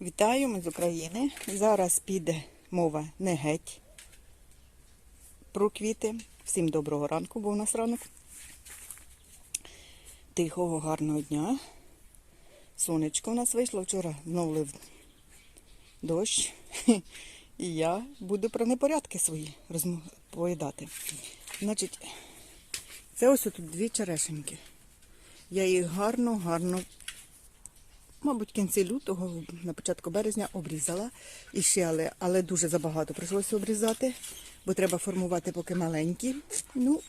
Вітаю, ми з України. Зараз піде мова не геть про квіти. Всім доброго ранку, бо у нас ранок. Тихого, гарного дня. Сонечко у нас вийшло вчора, знов лив дощ. І я буду про непорядки свої розповідати. Значить, це ось тут дві черешеньки. Я їх гарно, гарно мабуть, кінці лютого, на початку березня обрізала. І ще, але, але дуже забагато прийшлося обрізати, бо треба формувати поки маленькі. Ну,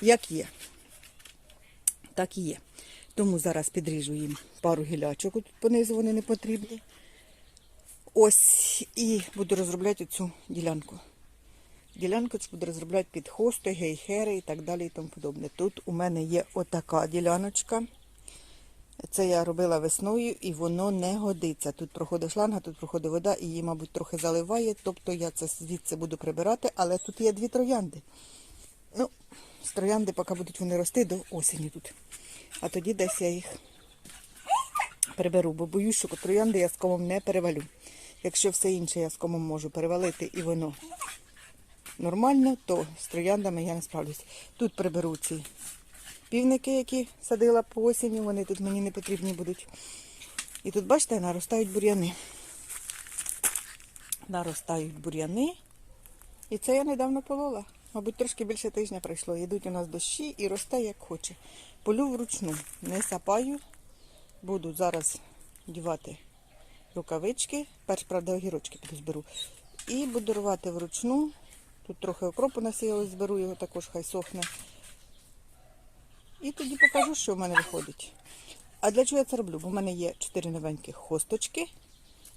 як є. Так і є. Тому зараз підріжу їм пару гілячок, тут понизу вони не потрібні. Ось і буду розробляти цю ділянку. Ділянку буду розробляти під хости, гейхери і так далі і тому подобне. Тут у мене є отака діляночка. Це я робила весною і воно не годиться. Тут проходить шланга, тут проходить вода і її, мабуть, трохи заливає. Тобто я це звідси буду прибирати, але тут є дві троянди. Ну, з троянди, поки будуть вони рости до осені тут. А тоді десь я їх приберу, бо боюсь, що троянди я з комом не перевалю. Якщо все інше я з комом можу перевалити і воно нормально, то з трояндами я не справлюсь. Тут приберу ці півники, які садила по осені, вони тут мені не потрібні будуть. І тут, бачите, наростають бур'яни. Наростають бур'яни. І це я недавно полола. Мабуть, трошки більше тижня пройшло. Йдуть у нас дощі і росте як хоче. Полю вручну, не сапаю. Буду зараз дівати рукавички. Перш, правда, огірочки зберу. І буду рвати вручну. Тут трохи окропу насіялось, зберу його також, хай сохне. І тоді покажу, що в мене виходить. А для чого я це роблю? Бо в мене є чотири новенькі хосточки.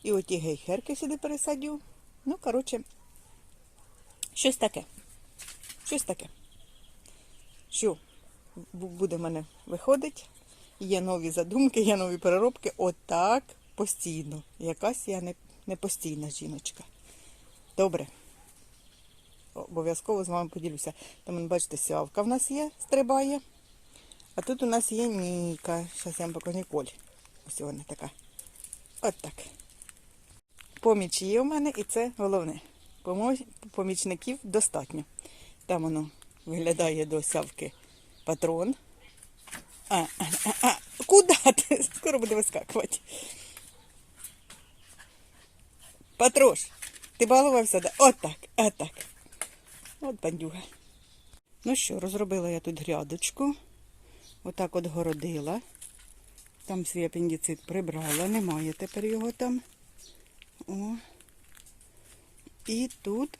І оті гейхерки сюди пересадю. Ну, коротше, щось таке. Щось таке. Що буде в мене виходить? Є нові задумки, є нові переробки. Отак постійно. Якась я не, не постійна жіночка. Добре. Обов'язково з вами поділюся. Там, бачите, сявка в нас є, стрибає. А тут у нас є Ніка. Зараз я вам покажу Ніколь. Ось вона така. От так. Поміч є у мене і це головне. Помічників достатньо. Там воно виглядає до сявки патрон. А, а, а, а. Куди ти? Скоро буде вискакувати. Патрош, ти балувався? Да? От так, от так. От бандюга. Ну що, розробила я тут грядочку. Отак от городила. Там свій апендицит прибрала, немає тепер його там. О. І тут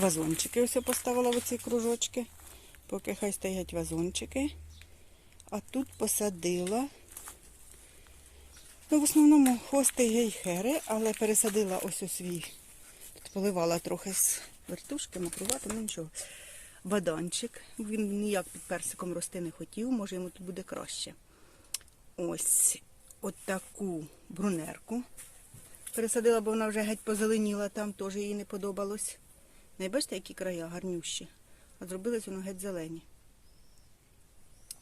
вазончики ось поставила в оці кружочки. Поки хай стоять вазончики. А тут посадила. Ну, в основному хости гейхери, але пересадила ось у свій. Тут поливала трохи з вертушки, макрувати, ну нічого. Баданчик. Він ніяк під персиком рости не хотів, може йому тут буде краще. Ось от таку брунерку. Пересадила, бо вона вже геть позеленіла, там теж їй не подобалось. Не бачите, які края гарнющі. А зробились воно геть зелені.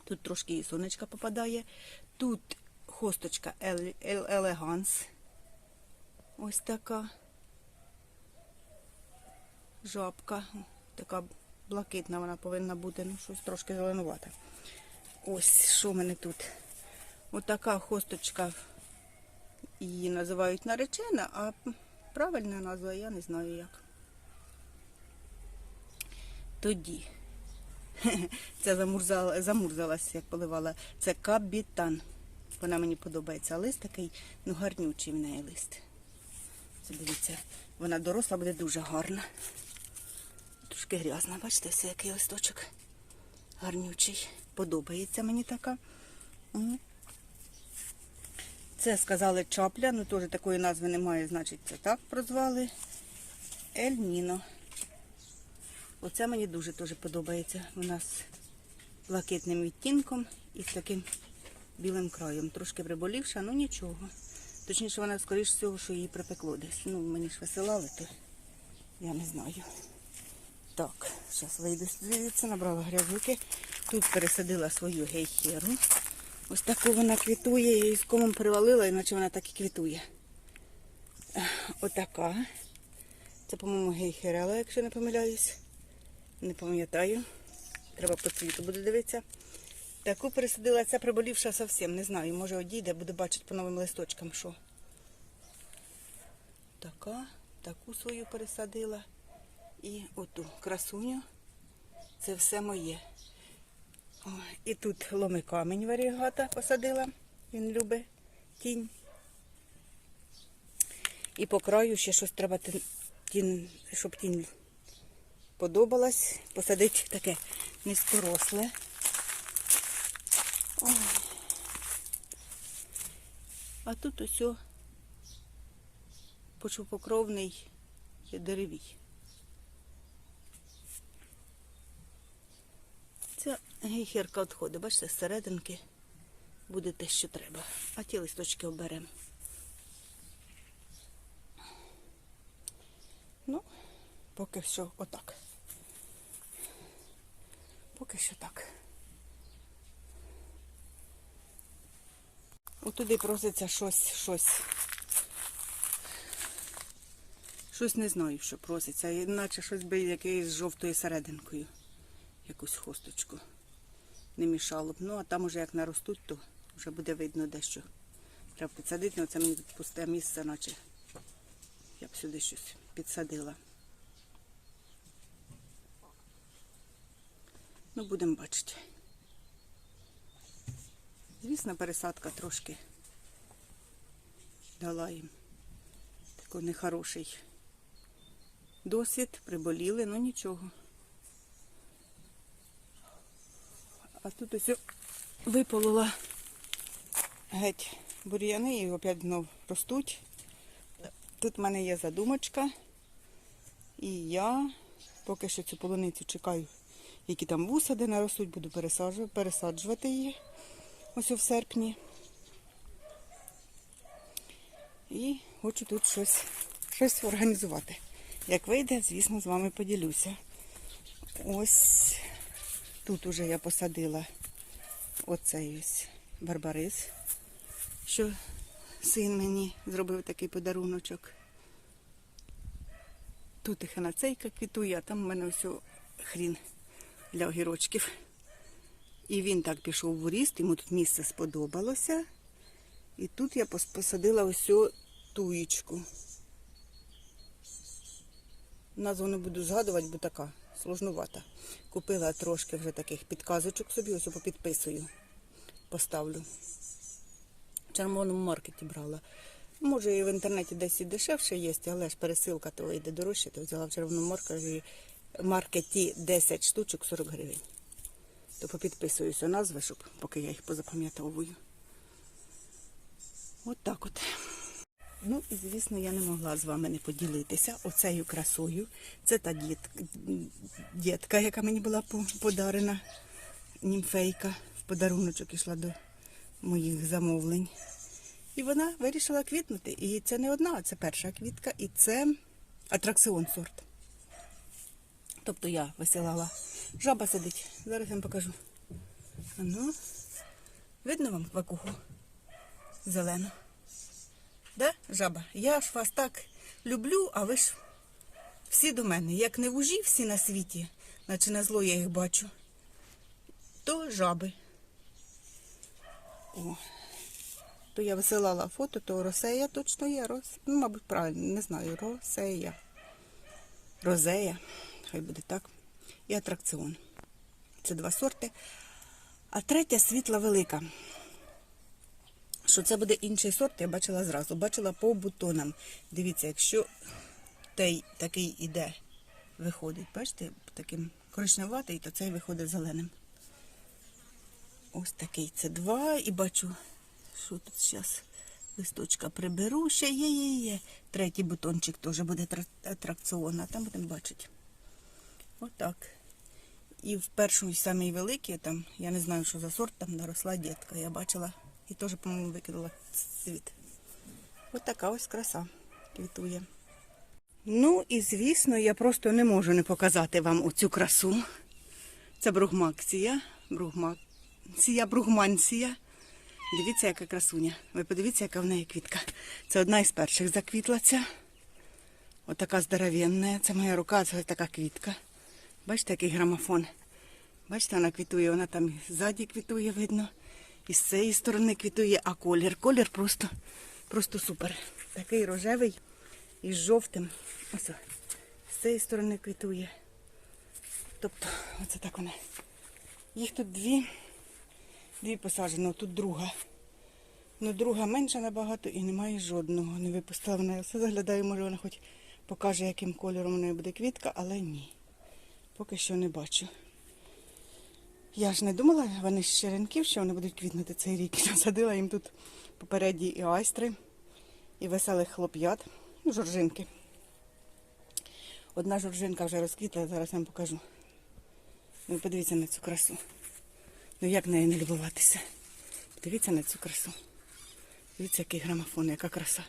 Тут трошки і сонечка попадає. Тут хосточка Ел- Ел- Елеганс. Ось така. Жабка. Така блакитна вона повинна бути, ну щось трошки зеленувата. Ось що в мене тут. Отака хосточка. Її називають наречена, а правильна назва я не знаю як. Тоді. Це замурзала, замурзалась, як поливала. Це кабітан. Вона мені подобається. А лист такий, ну гарнючий в неї лист. Дивіться, вона доросла, буде дуже гарна. Трошки грязна, бачите, все який листочок. Гарнючий. Подобається мені така. Це сказали чапля, ну теж такої назви немає, значить це так прозвали. Ель Ніно. Оце мені дуже дуже подобається. Вона з блакитним відтінком і з таким білим краєм. Трошки приболівша, ну нічого. Точніше, вона, скоріш всього, що її припекло десь. Ну, мені ж висилали, то я не знаю. Так, зараз вийду звідси, набрала грязюки. Тут пересадила свою гейхеру. Ось таку вона квітує, я її з комом привалила, іначе вона так і квітує. Отака. Це, по-моєму, гейхерела, якщо не помиляюсь. Не пам'ятаю. Треба по цвіту буде дивитися. Таку пересадила, ця приболівша зовсім, не знаю. Може одійде, буду бачити по новим листочкам, що. Така, таку свою пересадила. І оту красуню. Це все моє. О, і тут ломи камінь варігата посадила. Він любить тінь. І по краю ще щось треба, тін, щоб тінь подобалась. Посадити таке низькоросле. А тут ось о почвопокровний деревій. Ця гейхерка відходить, бачите, з серединки буде те, що треба. А ті листочки оберемо. Ну, поки що отак. Поки що так. Отуди проситься щось, щось. Щось не знаю, що проситься. Іначе щось би якесь з жовтою серединкою. Якусь хосточку. Не мішало б. Ну, а там уже як наростуть, то вже буде видно дещо. Треба підсадити, ну це мені пусте місце, наче я б сюди щось підсадила. Ну, будемо бачити. Звісно, пересадка трошки дала їм такий нехороший досвід, приболіли, ну нічого. А тут ось виполола геть бур'яни і опять знов ростуть. Тут в мене є задумочка. І я поки що цю полуницю чекаю, які там вусади наростуть, буду пересаджу- пересаджувати її ось в серпні. І хочу тут щось, щось організувати. Як вийде, звісно, з вами поділюся. Ось тут уже я посадила оцей ось барбарис, що син мені зробив такий подаруночок. Тут і ханацейка квітує, а там в мене ось хрін для огірочків. І він так пішов в ріст, йому тут місце сподобалося. І тут я посадила ось туєчку. Назву не буду згадувати, бо така сложнувата. Купила трошки вже таких підказочок собі, ось попідписую. Поставлю. В червоному маркеті брала. Може, і в інтернеті десь і дешевше є, але ж пересилка то вийде дорожче, то взяла в червоному маркеті 10 штучок 40 гривень. То попідписуюся назви, щоб поки я їх позапам'ятовую. От так от. Ну і звісно, я не могла з вами не поділитися оцею красою. Це та діт... дітка, яка мені була подарена, німфейка, в подаруночок ішла до моїх замовлень. І вона вирішила квітнути. І це не одна, це перша квітка, і це атракціон сорт. Тобто я висилала. Жаба сидить. Зараз я вам покажу. А ну, видно вам квакуху? Зелену. Да, жаба? Я ж вас так люблю, а ви ж всі до мене. Як не вужі всі на світі, наче на зло я їх бачу, то жаби. О. То я висилала фото, то росея точно є. Рос... Ну, мабуть, правильно, не знаю. Росея. Розея. Хай буде так. І атракціон. Це два сорти. А третя світла велика. Що це буде інший сорт, я бачила зразу. Бачила по бутонам. Дивіться, якщо той такий іде, виходить, бачите, таким коричневатий, то цей виходить зеленим. Ось такий це два. І бачу, що тут зараз листочка приберу. Ще є, є, є. Третій бутончик теж буде тра- атракціон, а там будемо бачити. Отак. І в першому самій великій, там, я не знаю, що за сорт, там наросла дітка. Я бачила і теж, по-моєму, викинула цвіт. Ось така ось краса квітує. Ну і звісно, я просто не можу не показати вам оцю красу. Це бругмакція. Бругмакція, бругманція. Дивіться, яка красуня. Ви подивіться, яка в неї квітка. Це одна із перших заквітла ця. Отака здоровенна. Це моя рука, це така квітка. Бачите, який грамофон. Бачите, вона квітує, вона там ззаді квітує, видно. І з цієї сторони квітує, а колір. Колір просто, просто супер. Такий рожевий із жовтим. Ось. З цієї сторони квітує. Тобто, оце так вона. Їх тут дві, дві посаджено, тут друга. Ну, друга менша набагато і немає жодного. Не випустила вона. Я все заглядаю, може вона хоч покаже, яким кольором у неї буде квітка, але ні. Поки що не бачу. Я ж не думала, вони з черенків, що вони будуть квітнути цей рік. Насадила їм тут попередні і айстри, і веселих хлоп'ят, ну, жоржинки. Одна жоржинка вже розквітла, зараз я вам покажу. Ну, подивіться на цю красу. Ну як нею не любуватися? Подивіться на цю красу. Дивіться, який грамофон, яка краса.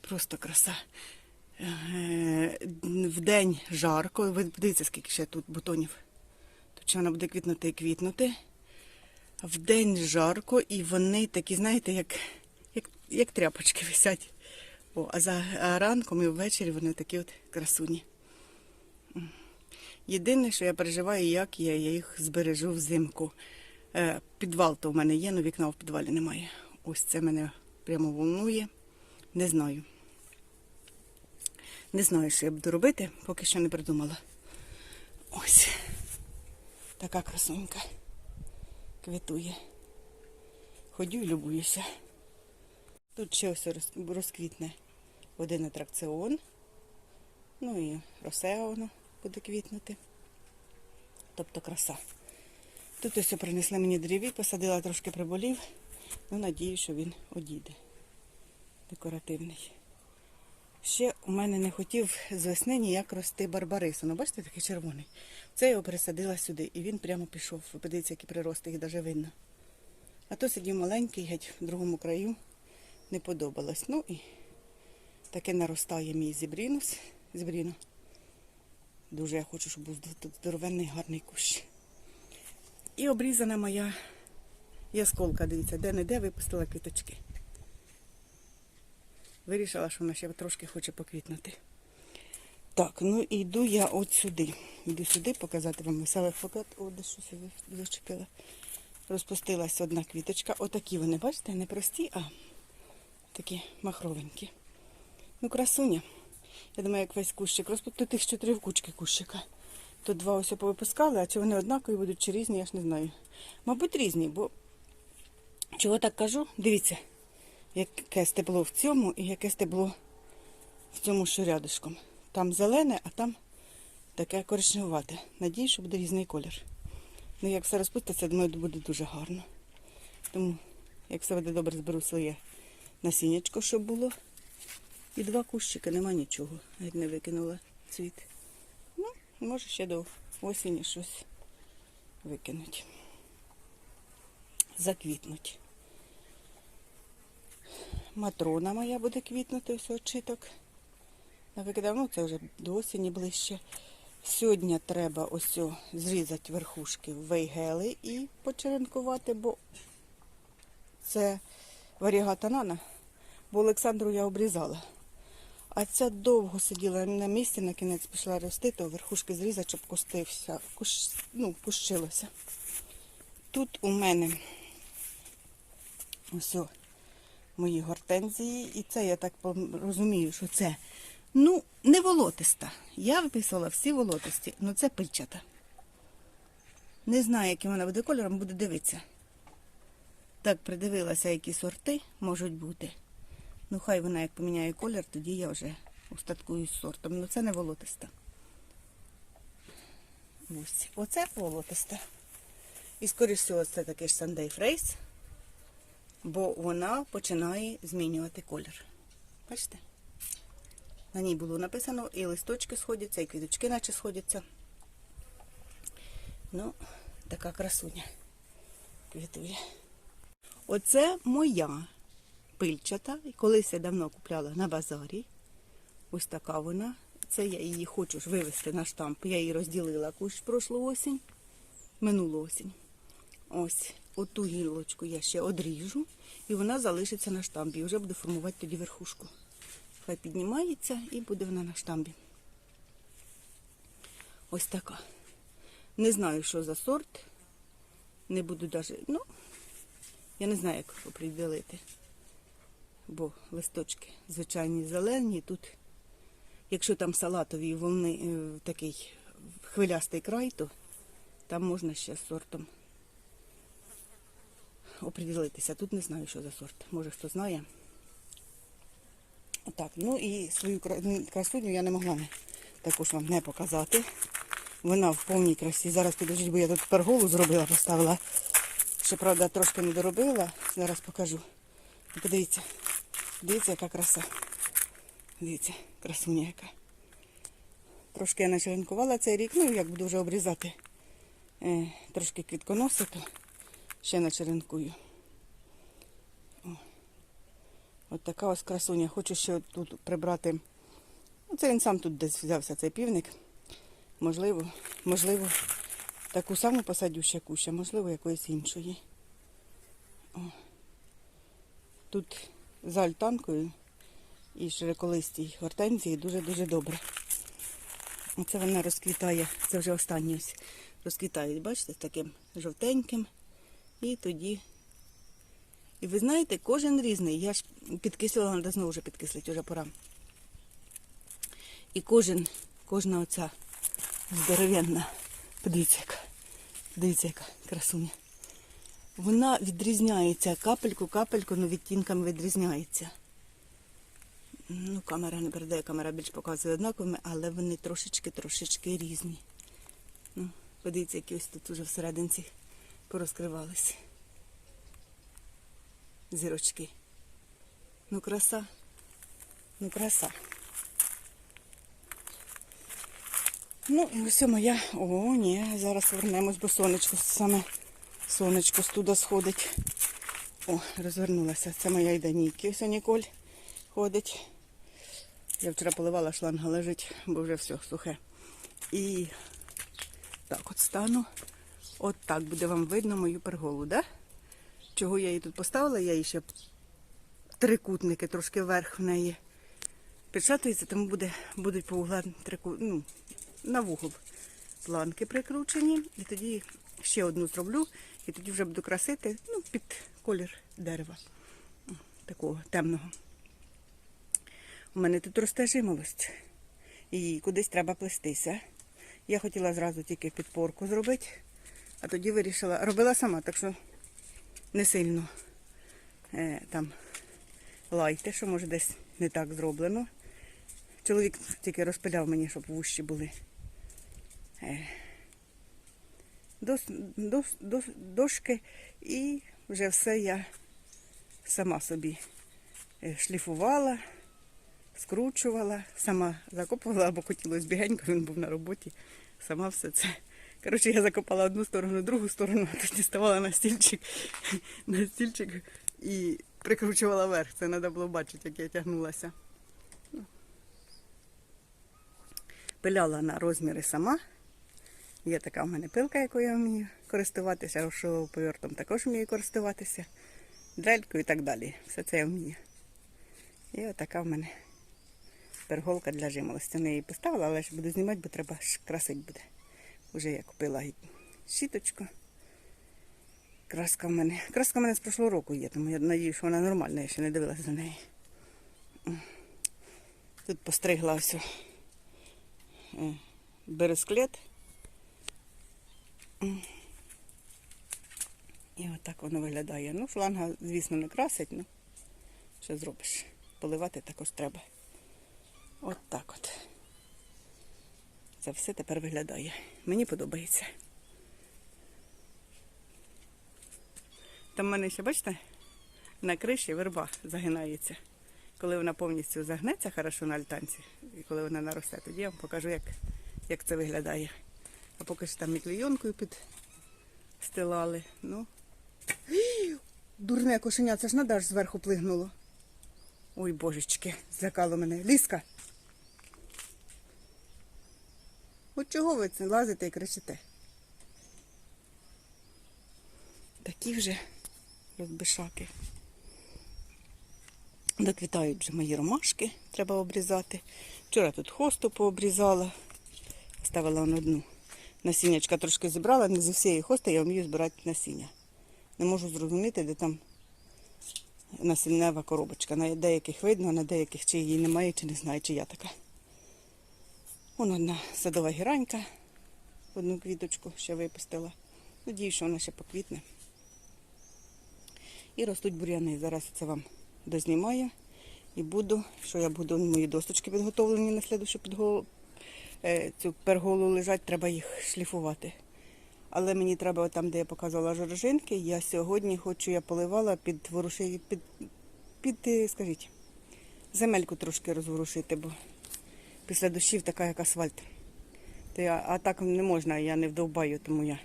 Просто краса. Е, В день жарко. Ви подивіться, скільки ще тут бутонів. Тут ще вона буде квітнути і квітнути. В день жарко, і вони такі, знаєте, як, як, як тряпочки висять. О, а за а ранком і ввечері вони такі от красуні. Єдине, що я переживаю, як я їх збережу взимку. Е, Підвал то в мене є, але вікна в підвалі немає. Ось це мене прямо волнує. Не знаю. Не знаю, що я буду робити, поки що не придумала. Ось. Така красунька. Квітує. Ходю і любуюся. Тут ще ось розквітне один атракціон. Ну і росеа воно буде квітнути. Тобто краса. Тут ось принесли мені дріві, посадила трошки приболів. Ну, надію, що він одійде. Декоративний. Ще у мене не хотів з весни ніяк рости барбарису. Ну, бачите, такий червоний. Це його пересадила сюди, і він прямо пішов. Подивіться, які прирости, їх навіть видно. А то сидів маленький, геть в другому краю. Не подобалось. Ну і таке наростає мій зібрінус. Зібріно. Дуже я хочу, щоб був тут здоровенний гарний кущ. І обрізана моя ясколка, дивіться, де-не-де випустила квіточки. Вирішила, що вона ще трошки хоче поквітнути. Так, ну і йду я от сюди. Йду сюди показати вам веселих фотот. О, де щось зачепила. Розпустилась одна квіточка. Отакі вони, бачите, не прості, а такі махровенькі. Ну, красуня. Я думаю, як весь кущик. Розпустити їх чотири кучки кущика. Тут два ось повипускали, а чи вони однакові будуть, чи різні, я ж не знаю. Мабуть, різні, бо чого так кажу? Дивіться, яке стебло в цьому і яке стебло в цьому що рядышком. Там зелене, а там таке коричневате. Надію, що буде різний колір. Ну, як все розпуститься, думаю, буде дуже гарно. Тому, як все буде добре, зберу своє насіннячко, щоб було. І два кущики, нема нічого. Геть не викинула цвіт. Ну, може ще до осені щось викинуть. Заквітнуть. Матрона моя буде квітнути, ось очиток. Викидав, ну це вже до осені ближче. Сьогодні треба ось зрізати верхушки вейгели і почеренкувати, бо це варігата нана, бо Олександру я обрізала. А ця довго сиділа на місці, на кінець пішла рости, то верхушки зрізати, щоб кустився, кущ, ну, кущилося. Тут у мене ось мої гортензії, і це я так розумію, що це ну, не волотиста. Я виписувала всі волотисті, але це пильчата. Не знаю, яким вона буде кольором, буду дивитися. Так, придивилася, які сорти можуть бути. Ну, хай вона як поміняє колір, тоді я вже устаткую з сортом. Ну це не волотиста. Ось. Оце волотиста. І скоріш всього це такий ж Sunday Phrase, бо вона починає змінювати колір. Бачите? На ній було написано і листочки сходяться, і квіточки наче сходяться. Ну, така красуня квітує. Оце моя пильчата. Колись я давно купляла на базарі. Ось така вона. Це я її хочу вивезти на штамп. Я її розділила кущ прошлу осінь, минулу осінь. Ось, оту гілочку я ще одріжу, і вона залишиться на штамбі. І вже буду формувати тоді верхушку. Хай піднімається і буде вона на штамбі. Ось така. Не знаю, що за сорт. Не буду даже, ну, я не знаю, як оприділити. Бо листочки звичайні зелені. Тут, якщо там салатові волни, е, такий хвилястий край, то там можна ще з сортом оприділитися. Тут не знаю, що за сорт. Може хто знає. Так, ну і свою красуню я не могла також вам не показати. Вона в повній красі. Зараз підождіть, бо я тут перголу зробила, поставила. Ще, правда, трошки не доробила. Зараз покажу. Подивіться. Дивіться, яка краса. Дивіться, красуня яка. Трошки я начеренкувала цей рік, ну як буду вже обрізати е, трошки квітконоси, то ще начеренкую. О. От така ось красуня. Хочу ще тут прибрати. Ну, це він сам тут десь взявся, цей півник. Можливо, можливо, таку саму посадю ще куща, можливо, якоїсь іншої. О. Тут за альтанкою і широколистій гортензії дуже-дуже добре. Оце вона розквітає, це вже останні ось розквітають, бачите, таким жовтеньким. І тоді. І ви знаєте, кожен різний. Я ж підкислила, треба знову вже підкислити, вже пора. І кожен, кожна оця здоровенна. Подивіться, яка. Подивіться, яка красуня. Вона відрізняється капельку, капельку, ну відтінками відрізняється. Ну, камера не передає, камера більш показує однаковими, але вони трошечки-трошечки різні. Ну, подивіться, які ось тут уже всерединці порозкривались. Зірочки. Ну, краса. Ну, краса. Ну, і ось моя. О, ні, зараз вернемось, бо сонечко саме сонечко студа сходить. О, розвернулася. Це моя Іданіки. Ось Ніколь ходить. Я вчора поливала, шланга лежить, бо вже все сухе. І так от стану. От так буде вам видно мою перголу, да? Чого я її тут поставила? Я її ще трикутники трошки вверх в неї підшатується, тому буде, будуть по углам трику, ну, на вугол планки прикручені. І тоді ще одну зроблю, і тоді вже буду красити ну, під колір дерева. Такого темного. У мене тут росте жимолость. І кудись треба плестися. Я хотіла зразу тільки підпорку зробити, а тоді вирішила. Робила сама, так що не сильно е, там лайте, що може десь не так зроблено. Чоловік тільки розпиляв мені, щоб вущі були. Е, дос, дос, дос, дошки і вже все я сама собі е, шліфувала, скручувала, сама закопувала, або хотілося бігенько, він був на роботі. Сама все це. Коротше, я закопала одну сторону, другу сторону, а тоді ставала на стільчик, на стільчик і прикручувала вверх. Це треба було бачити, як я тягнулася. Пиляла на розміри сама. Є така в мене пилка, якою я вмію користуватися, повертом також вмію користуватися, дрелькою і так далі. Все це я вмію. І отака в мене перголка для жимолості. Я її поставила, але ще буду знімати, бо треба ж красить буде. Уже я купила щіточку. Краска в мене. Краска в мене з прошлого року є, тому я надію, що вона нормальна, я ще не дивилася за неї. Тут постригла ось е, бересклет. І отак воно виглядає. Ну, фланга, звісно, не красить, ну що зробиш? Поливати також треба. От так от. Це все тепер виглядає. Мені подобається. Там в мене ще, бачите, на криші верба загинається. Коли вона повністю загнеться хорошо на альтанці, і коли вона наросте, тоді я вам покажу, як, як це виглядає. А поки що там і підстилали. Ну. Дурне кошеня, це ж надо аж зверху плигнуло. Ой, божечки, злякало мене. Ліска. От чого ви це лазите і кричите? такі вже розбишаки. Доквітають вже мої ромашки, треба обрізати. Вчора тут хосту пообрізала, ставила на одну. Насіннячка трошки зібрала, не з усієї хости я вмію збирати насіння. Не можу зрозуміти, де там насіннева коробочка. На деяких видно, на деяких чи її немає, чи не знаю, чи я така. Вон одна садова гіранька, одну квіточку ще випустила. Надіюсь, що вона ще поквітне. І ростуть бур'яни. Зараз це вам дознімаю. І буду, що я буду, мої досточки підготовлені на слідущу підгол... е, цю перголу лежать, треба їх шліфувати. Але мені треба там, де я показувала жоржинки, я сьогодні хочу, я поливала під воруши, під, під, е, скажіть, земельку трошки розворушити, бо після дощів така як асфальт. Я, а так не можна, я не вдовбаю, тому я.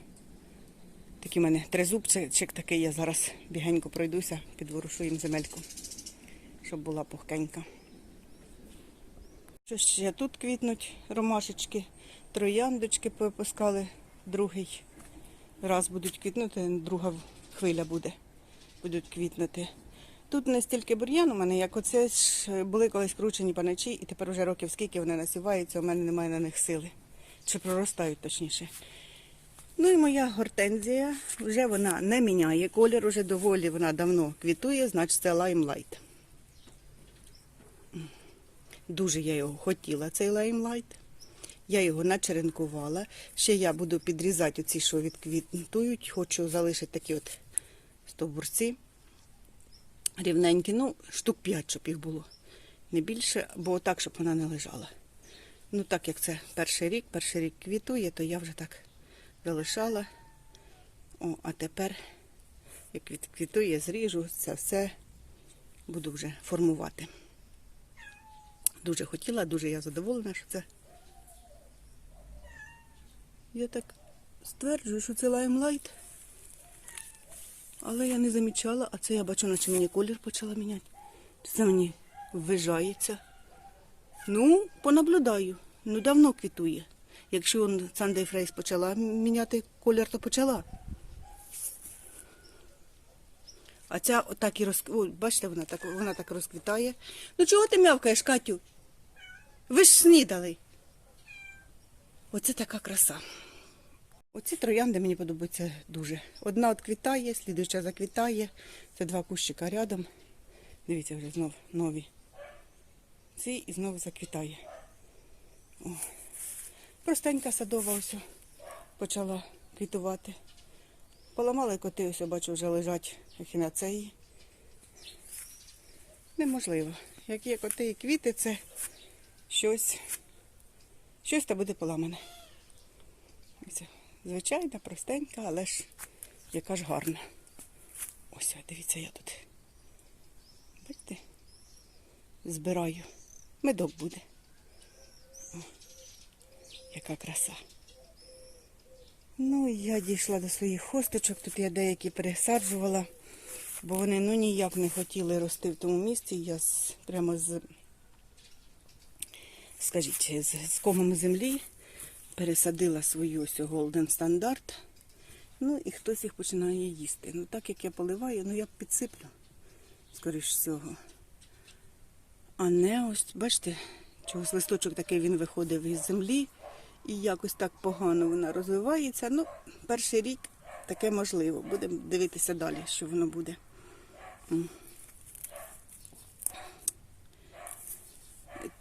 Такий в мене тризубчик такий, я зараз бігенько пройдуся, підворушу їм земельку, щоб була пухкенька. Що ще тут квітнуть ромашечки, трояндочки попускали, другий раз будуть квітнути, друга хвиля буде, будуть квітнути. Тут не стільки бур'ян у мене, як оце ж були колись кручені паничі, і тепер вже років скільки вони насіваються, у мене немає на них сили. Чи проростають точніше. Ну і моя гортензія, вже вона не міняє колір, уже доволі вона давно квітує, значить це лаймлайт. Дуже я його хотіла, цей лаймлайт. Я його начеренкувала. Ще я буду підрізати оці, що відквітують. Хочу залишити такі от стовбурці рівненькі. Ну, штук 5, щоб їх було. Не більше, бо так, щоб вона не лежала. Ну, так як це перший рік, перший рік квітує, то я вже так залишала. О, а тепер, як відквітує, зріжу, це все буду вже формувати. Дуже хотіла, дуже я задоволена, що це. Я так стверджую, що це лаймлайт. Але я не замічала, а це я бачу, наче мені колір почала міняти. Це мені ввижається. Ну, понаблюдаю. Ну, давно квітує. Якщо он Sunday Фрейс почала міняти колір, то почала. А ця отак і роз... О, бачите, вона так, вона так розквітає. Ну чого ти мявкаєш, Катю? Ви ж снідали. Оце така краса. Оці троянди мені подобаються дуже. Одна от квітає, слідуюча заквітає. Це два кущика рядом. Дивіться, вже знов нові. Ці і знову заквітає. О. Простенька садова ось почала квітувати. Поламали коти, ось бачу, вже лежать ехінацеї. Неможливо. Як є коти і квіти, це щось, щось та буде поламане. Ось, Звичайна, простенька, але ж яка ж гарна. Ось, дивіться, я тут. Бачите? Збираю. Медок буде. О, яка краса. Ну, я дійшла до своїх хосточок. Тут я деякі пересаджувала, бо вони ну ніяк не хотіли рости в тому місці. Я з, прямо з, скажіть, з, з комом землі пересадила свою ось Golden стандарт. Ну і хтось їх починає їсти. Ну так як я поливаю, ну я підсиплю, скоріш всього. А не ось, бачите, чогось листочок такий він виходив із землі. І якось так погано вона розвивається. Ну, перший рік таке можливо. Будемо дивитися далі, що воно буде.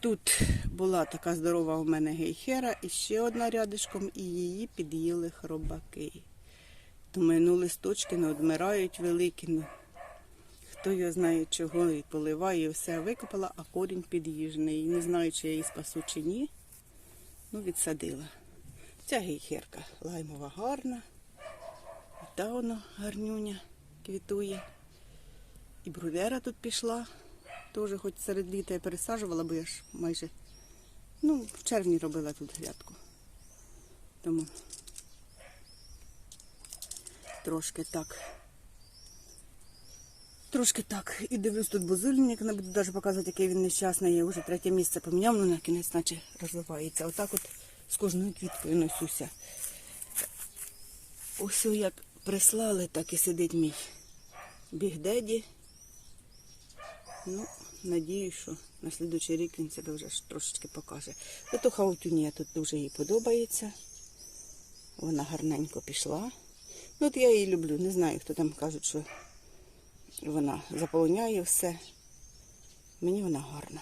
Тут була така здорова у мене гейхера і ще одна рядишком, і її під'їли хробаки. Думаю, ну листочки не одмирають великі. Ну, хто його знає, чого і поливає, все викопала, а корінь під'їжджений. Не знаю, чи я її спасу чи ні. Ну, відсадила. Ця гейхерка лаймова гарна. Та воно гарнюня квітує. І брудера тут пішла. Теж хоч серед літа я пересаджувала, бо я ж майже ну, в червні робила тут грядку. Тому трошки так. Трошки так. І дивлюсь тут бузильник, не буду навіть показувати, який він нещасний. Я вже третє місце поміняв, ну на кінець наче розвивається. Отак от з кожною квіткою носюся. Ось як прислали, так і сидить мій бігдеді. Ну, надію, що на слідучий рік він себе вже трошечки покаже. Ото хаутюнія тут дуже їй подобається. Вона гарненько пішла. Ну, от я її люблю. Не знаю, хто там кажуть, що вона заполоняє все. Мені вона гарна.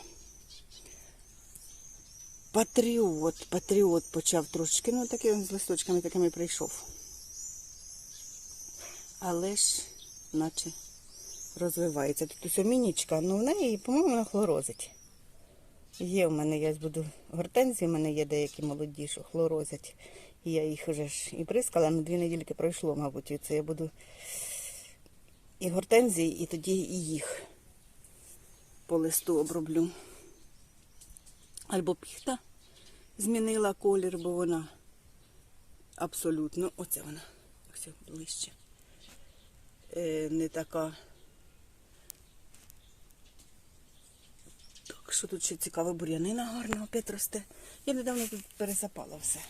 Патріот, патріот почав трошечки, ну такий він з листочками такими прийшов. Але ж, наче, розвивається. Тут ось мінічка, ну в неї, по-моєму, вона хлорозить. Є в мене, я буду гортензії, в мене є деякі молоді, що хлорозять. І я їх вже ж і прискала, ну дві недільки пройшло, мабуть, і це я буду і гортензії, і тоді і їх по листу оброблю. Або піхта змінила колір, бо вона абсолютно, оце вона, ось ближче. Е, не така. Що тут ще цікаве, бур'янина гарна опять росте. Я недавно тут пересапала все.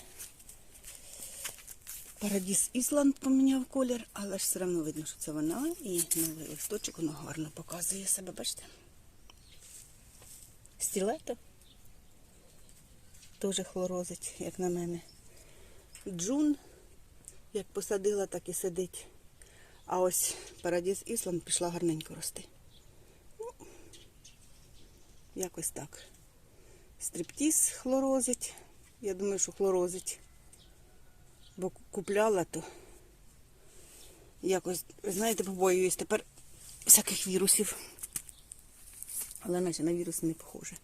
Парадіс Ісланд поміняв колір, але ж все одно видно, що це вона. І новий листочок, воно гарно показує себе, бачите? Стілето теж хлорозить, як на мене. Джун, як посадила, так і сидить. А ось Парадіс Ісланд пішла гарненько рости. Якось так. Стриптіз хлорозить. Я думаю, що хлорозить. Бо купляла, то якось, знаєте, побоююсь тепер всяких вірусів. Але наче на вірус не похоже.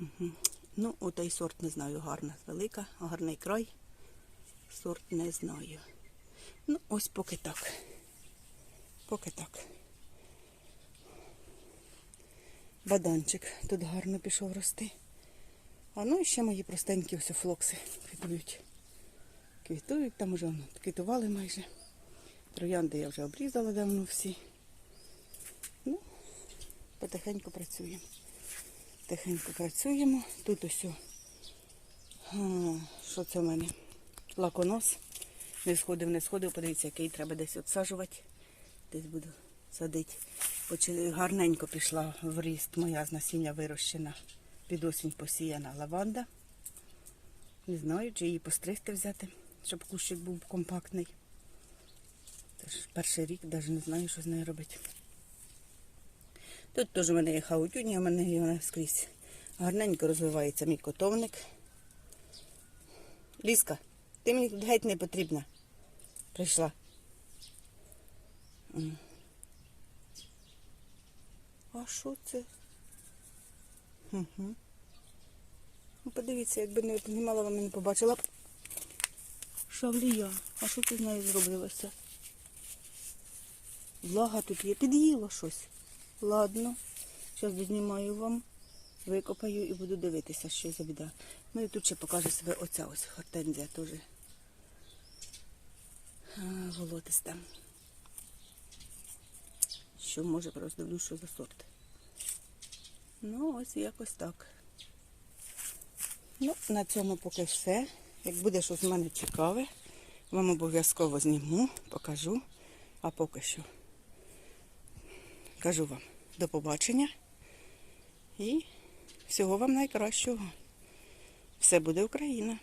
Угу. Ну, отой сорт не знаю, гарна, велика, гарний край. Сорт не знаю. Ну, ось поки так. Поки так. Баданчик тут гарно пішов рости. А ну і ще мої простенькі ось флокси квітують. Квітують, там вже квітували майже. Троянди я вже обрізала давно всі. Ну, потихеньку працюємо. Тихенько працюємо. Тут ось, а, що це в мене? Лаконос. Не сходив, не сходив. Подивіться, який треба десь відсаджувати. Десь буду садити. Гарненько пішла в ріст моя з насіння вирощена. Під осінь посіяна лаванда. Не знаю, чи її постригти взяти, щоб кущик був компактний. Тож перший рік навіть не знаю, що з нею робити. Тут теж в мене є хаутюні, у мене є скрізь. Гарненько розвивається мій котовник. Ліска, ти мені геть не потрібна. Прийшла. Що це? Угу. Подивіться, якби не знімала, вона не побачила б. Шавлія, а що ти з нею зробилося? Влага тут є, під'їла щось. Ладно, зараз дознімаю вам, викопаю і буду дивитися, що за біда. Ну і тут ще покаже себе оця ось гортензія теж волотиста. Що може роздивлю, що за сорт. Ну, ось якось так. Ну, на цьому поки все. Як буде щось з мене цікаве, вам обов'язково зніму, покажу. А поки що кажу вам до побачення і всього вам найкращого. Все буде Україна!